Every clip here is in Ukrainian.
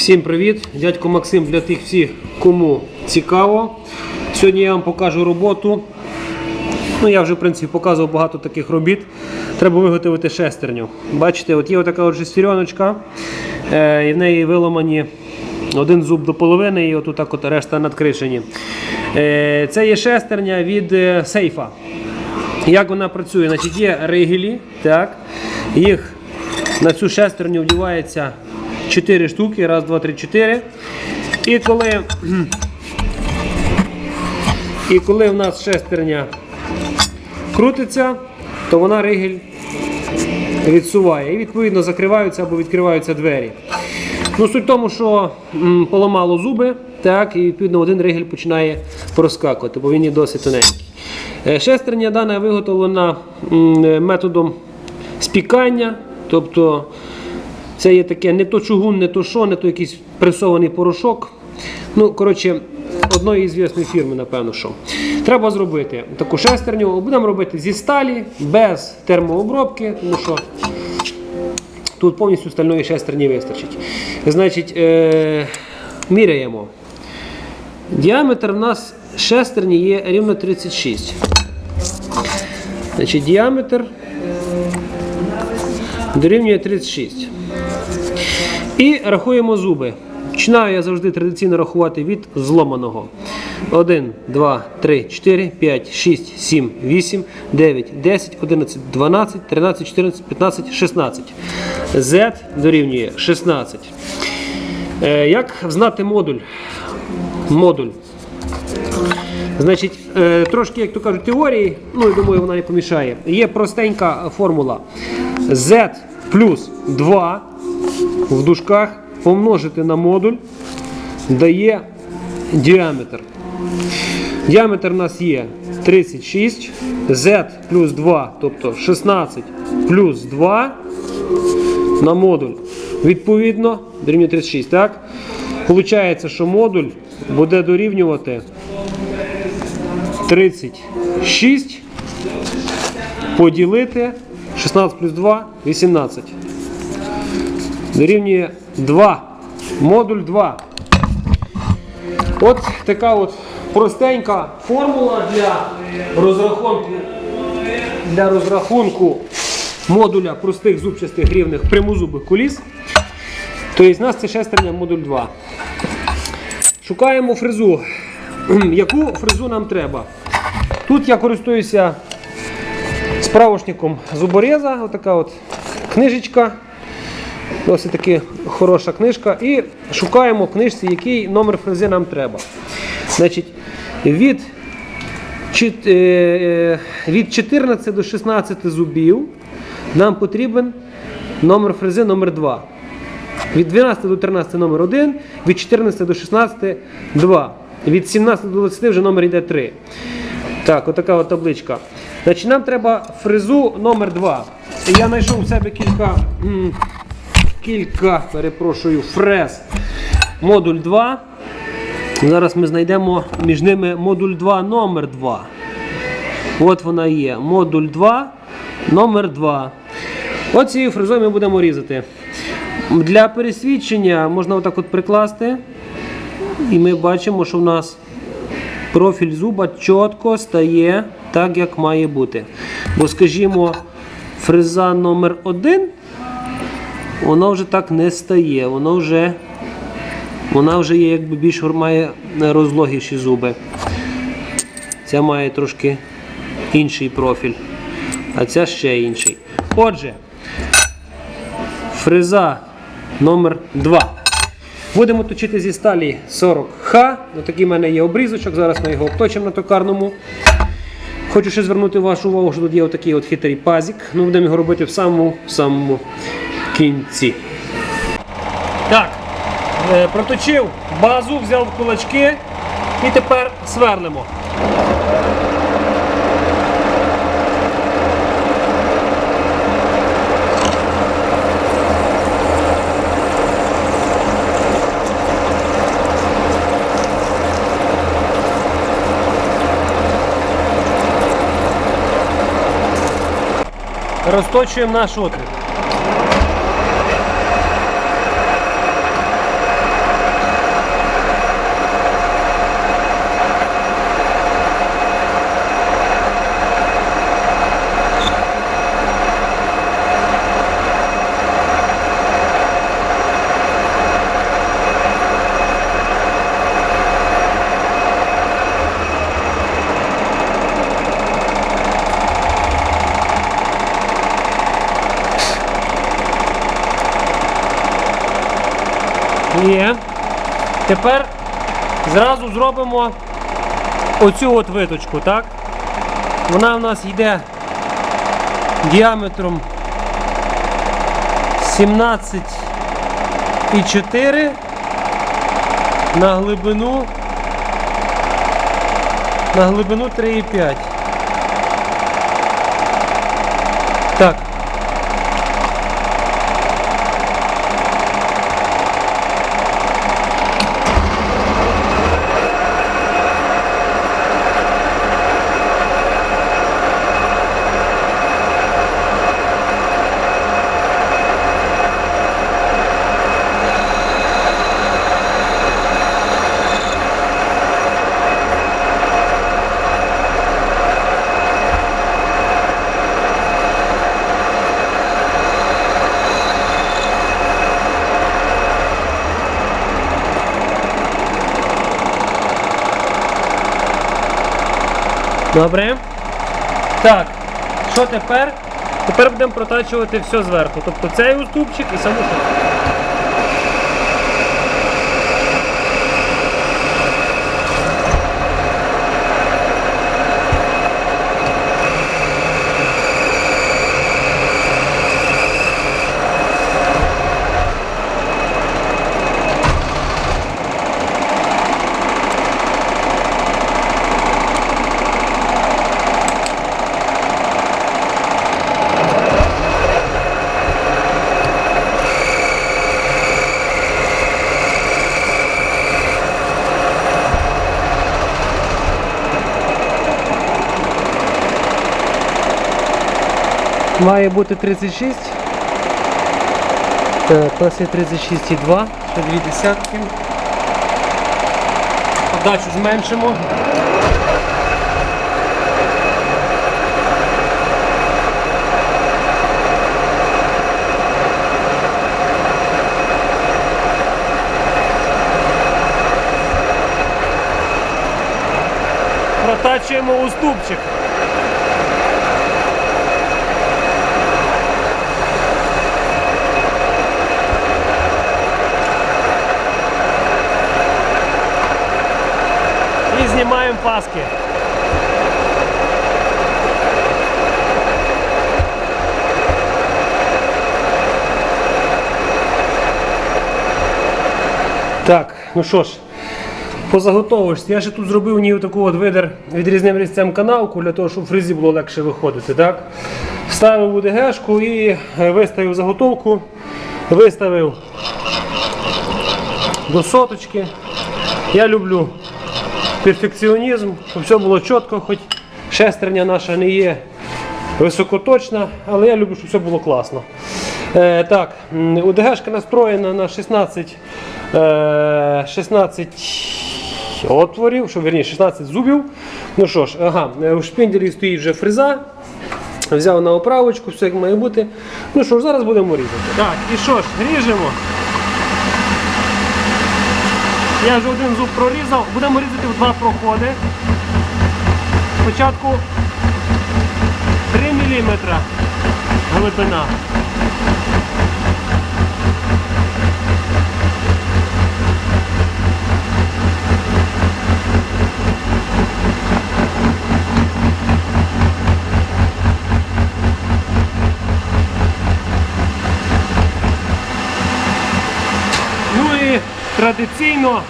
Всім привіт! Дядько Максим для тих всіх, кому цікаво. Сьогодні я вам покажу роботу. Ну, я вже в принципі показував багато таких робіт. Треба виготовити шестерню. Бачите, от є така шестереночка, е, і в неї виламані один зуб до половини, і от от решта надкришені. Е, це є шестерня від е, сейфа. Як вона працює? Значить, є ригелі, так, їх на цю шестерню вдівається 4 штуки, раз, два, три, чотири. І коли, і коли в нас шестерня крутиться, то вона ригель відсуває. І відповідно закриваються або відкриваються двері. Ну, суть в тому, що м, поламало зуби, так, і відповідно один ригель починає проскакувати, бо він є досить тоненький. Е, Шестерня дана виготовлена м, е, методом спікання, тобто це є таке не то чугун, не то що, не то якийсь пресований порошок. Ну, коротше, одної звісної фірми, напевно, що. Треба зробити таку шестерню. Будемо робити зі сталі, без термообробки, тому що тут повністю стальної шестерні вистачить. Значить, е- міряємо. Діаметр в нас шестерні є рівно 36. Значить, діаметр дорівнює 36. І рахуємо зуби. Починаю я завжди традиційно рахувати від зломаного. 1, 2, 3, 4, 5, 6, 7, 8, 9, 10, 11, 12, 13, 14, 15, 16. Z дорівнює 16. Е, Як знати модуль? Модуль. Значить, е, трошки, як то кажуть, теорії, ну я думаю, вона не помішає. Є простенька формула. Z плюс 2 в дужках помножити на модуль дає діаметр. Діаметр у нас є 36, Z плюс 2, тобто 16 плюс 2 на модуль. Відповідно, дорівнює 36. Так? Получається, що модуль буде дорівнювати 36 поділити 16 плюс 2 18. Дорівнює 2. Модуль 2. От така от простенька формула для розрахунку для розрахунку модуля простих зубчастих рівних прямозубих коліс. Тобто в нас це шестерня модуль 2. Шукаємо фрезу. Яку фрезу нам треба? Тут я користуюся справочником зубореза, отака от книжечка. Досить таки хороша книжка. І шукаємо книжці, який номер фрези нам треба. Значить, від, е, е, від 14 до 16 зубів нам потрібен номер фрези номер 2. Від 12 до 13 номер 1, від 14 до 16 2. Від 17 до 20 вже номер йде 3. Так, отака от табличка. Значить, нам треба фрезу номер 2. Я знайшов у себе кілька, кілька перепрошую, фрез. Модуль 2. Зараз ми знайдемо між ними модуль 2 номер 2. От вона є. Модуль 2 номер 2. От цією фрезою ми будемо різати. Для пересвідчення можна отак от прикласти. І ми бачимо, що в нас профіль зуба чітко стає так, як має бути. Бо, скажімо, фреза номер 1 воно вже так не стає. Воно вже, вона вже є якби більш має розлогіші зуби. Ця має трошки інший профіль, а ця ще інший. Отже, фреза номер 2. Будемо точити зі сталі 40Х. Ось такий в мене є обрізочок. Зараз ми його обточимо на токарному. Хочу ще звернути вашу увагу, що тут є отакий от хитрий пазик. Ну, будемо його робити в самому самому кінці. Так, е, проточив базу, взяв кулачки і тепер сверлимо. Розточуємо наш отвір. Є. Тепер зразу зробимо оцю от виточку, так? Вона в нас йде діаметром 17,4 на глибину на глибину 3,5. Так. Добре. Так, що тепер? Тепер будемо протачувати все зверху. Тобто цей уступчик і саму шахту. Має бути 36. Так, у нас є 36,2, ще дві десятки. Подачу зменшимо. Протачуємо уступчик. І знімаємо паски. Так, ну що ж, по заготовочці. Я ще тут зробив ні таку от видер відрізним різцем канавку для того, щоб в фрезі було легше виходити. Так? Вставив УДГшку і е, виставив заготовку, виставив до соточки. Я люблю перфекціонізм, щоб все було чітко, хоч шестерня наша не є високоточна, але я люблю, щоб все було класно. Е, так, УДГшка настроєна на 16, е, 16 отворів, що верніше 16 зубів. Ну що ж, ага, е, у шпінделі стоїть вже фреза. Взяв на оправочку, все як має бути. Ну що ж, зараз будемо різати. Так, і що ж, ріжемо. Я вже один зуб прорізав, будемо різати в два проходи. Спочатку 3 мм глибина. Ну і традиційно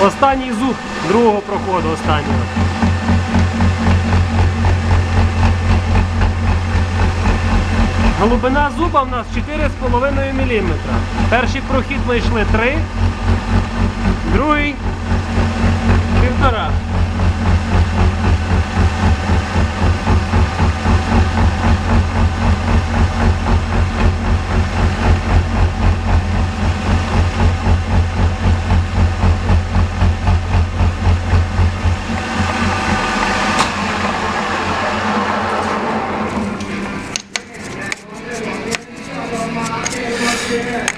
останній зуб другого проходу останнього. Глибина зуба в нас 4,5 мм. Перший прохід ми йшли 3, другий півтора.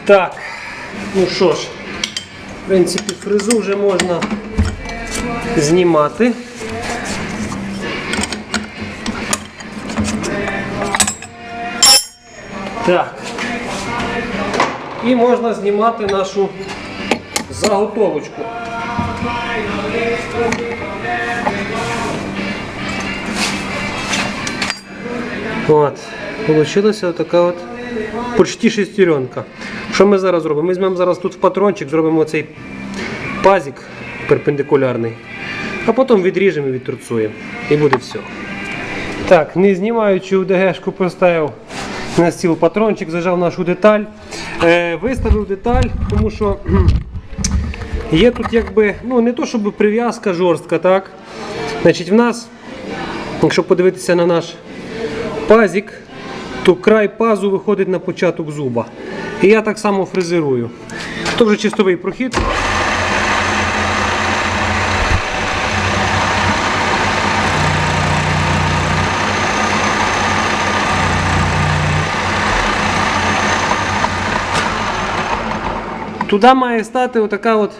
Так, ну що ж, в принципі, фрезу вже можна знімати. Так. І можна знімати нашу заготовочку. От. Получилася така от почти шестеренка. Що ми зараз робимо? Ми візьмемо зараз тут в патрончик, зробимо цей пазик перпендикулярний, а потім відріжемо і відторцуємо. І буде все. Так, не знімаючи УДГшку, поставив на стіл патрончик, зажав нашу деталь. Е, виставив деталь, тому що є тут якби, ну не то щоб прив'язка жорстка, так? Значить, в нас, якщо подивитися на наш пазик, то край пазу виходить на початок зуба. І я так само фрезерую. То вже чистовий прохід. Туди має стати отака от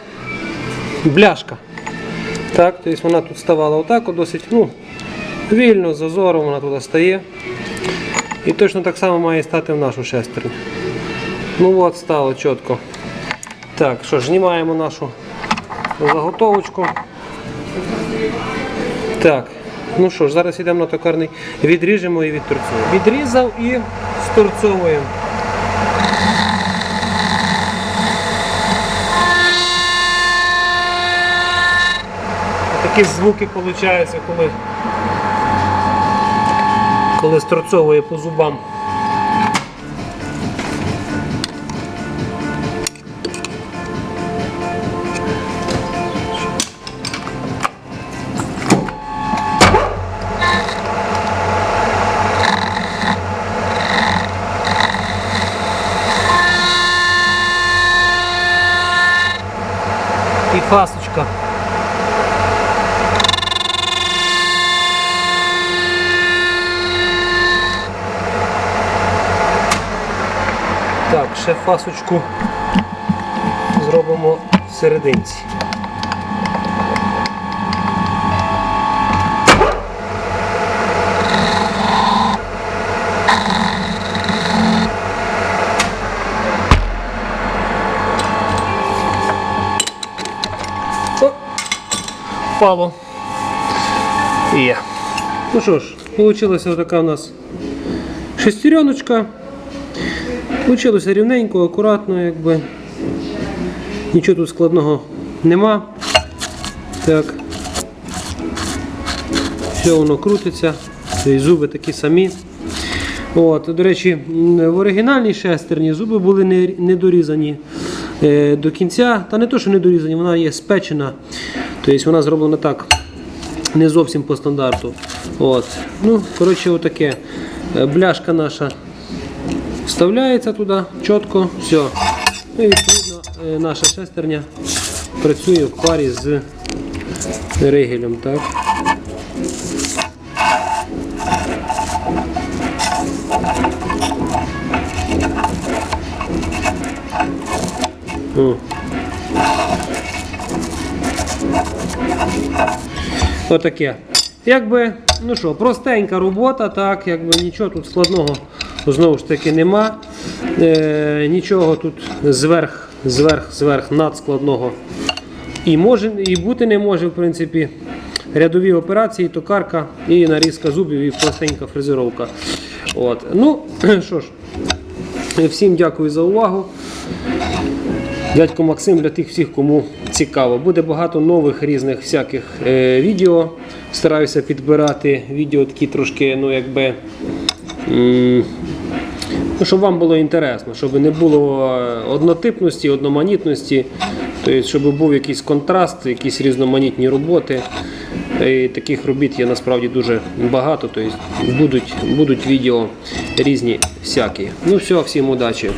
бляшка. Так, тобто вона тут ставала отак, от досить ну, вільно, з зазором вона туди стає. І точно так само має стати в нашу шестерню. Ну от, стало чітко. Так, що ж, знімаємо нашу заготовочку. Так, ну що ж, зараз йдемо на токарний, відріжемо і відторцуємо. Відрізав і сторцовуємо. Такі звуки виходять, коли, коли сторцовує по зубам. І фасочка. Так, ще фасочку зробимо в серединці. Впало. Є. Ну що ж, вийшла така у нас шестереночка. Получилося рівненько, акуратно, якби. Нічого тут складного нема. Так. Все воно крутиться. І зуби такі самі. От, до речі, в оригінальній шестерні зуби були не, не дорізані е, до кінця. Та не то, що не дорізані, вона є спечена. Тобто вона зроблена так, не зовсім по стандарту. От. Ну, коротше, отаке. Е, Бляшка наша вставляється туди чітко, все. Ну, і відповідно е, наша шестерня працює в парі з ригелем. Так? О. Отаке. Якби, ну що, простенька робота, так, якби нічого тут складного знову ж таки нема. Е, нічого тут зверх, зверх, зверх надскладного і може, і бути не може, в принципі. Рядові операції, токарка і нарізка зубів, і простенька фрезеровка. От. Ну, що ж, всім дякую за увагу. Дядько Максим для тих всіх, кому цікаво. Буде багато нових різних всяких е, відео. Стараюся підбирати відео такі трошки, ну якби. Ну, щоб вам було інтересно, щоб не було е, однотипності, одноманітності, тобто, щоб був якийсь контраст, якісь різноманітні роботи. І таких робіт є насправді дуже багато. Тобто будуть, будуть відео різні всякі. Ну все, всім удачі.